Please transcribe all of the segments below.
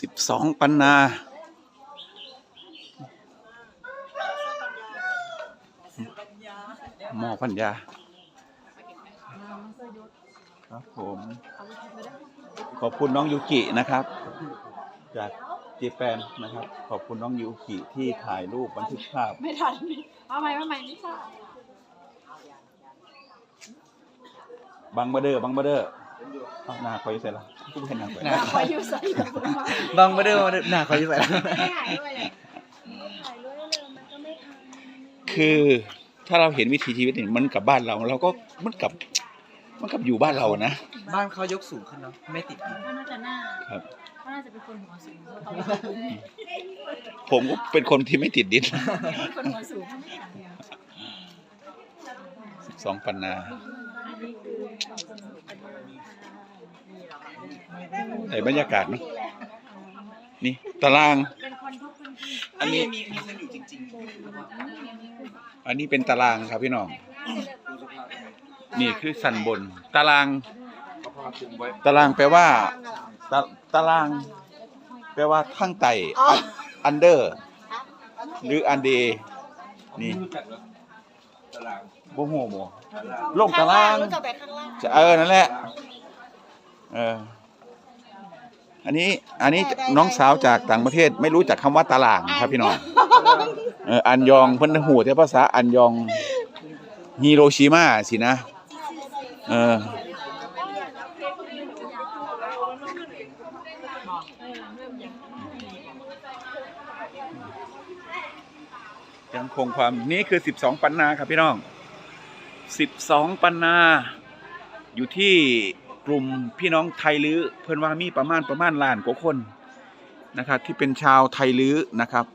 สิบสองปันนาหมอปัญญาครับผมขอบคุณน้องยูกินะครับ จากเจแปนนะครับ ขอบคุณน้องยูกิที่ถ่ายรูปบันทึกภาพ ไม่ทันเอาใหม่เอาใหม่นี่ค่ะบังเบอร์เดอร์บังเบอร์เดอร์ เอาหน้าคอยอยู่ใส่ละกูไม่เห็นหน้าคอยหน้าคอยอยู่ใส่กับคุณมาบังมาเด้อมาเด้อหน้าคอยอยู่ใส่แล้วไม่หายด้วยเลยหายด้วยเลยมันก็ไม่ทันคือถ้าเราเห็นวิถีชีวิตเนี่ยมันกับบ้านเราเราก็มันกับ มันกับอยู่บ้านเรานะ บ้านเขายกสูงขึ้นเนาะไม่ติดดินเขาน่าจะหน้าครับ เขาน่าจะเป็นคนหัวสูงเขาต้องผมก็เป็นคนที่ไม่ติดดินคนหัวสูงเขาไม่ทันเนี่ยสองปันนา อันนี้คือความสนุกกันมาก แต่บรรยากาศเนอะนี่ตารางเป็นคนทุกคนที่อันนี้มีมีคนอยู่จริงอันนี้เป็นตารางครับพี่น้อง นี่คือสันบน ตาราง ตารางแปลว่าตาตาราง แปลว่าข้างไต่อันเดอร์ หรืออันเดนี่โบโหโมลงตารางรู้จักแต่ข้างล่าง จะเออนั่นแหละ เอออันนี้อันนี้น้องสาวจากต่างประเทศไม่รู้จักคำว่าตารางครับพี่น้องเอออันยองเพิ่นหูแต่ภาษาอันยองฮิโรชิมาสินะ เออยังคงความนี่คือ 12 ปันนาครับพี่น้อง 12 ปันนาอยู่ที่ กลุ่มพี่น้องไทยลื้อเพื่อนว่ามีประมาณประมาณล้านกว่าคนนะครับที่เป็นชาวไทยลื้อนะครับ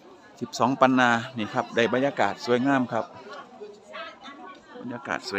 12 ปันนานี่ครับได้บรรยากาศสวยงามครับ บรรยากาศสวย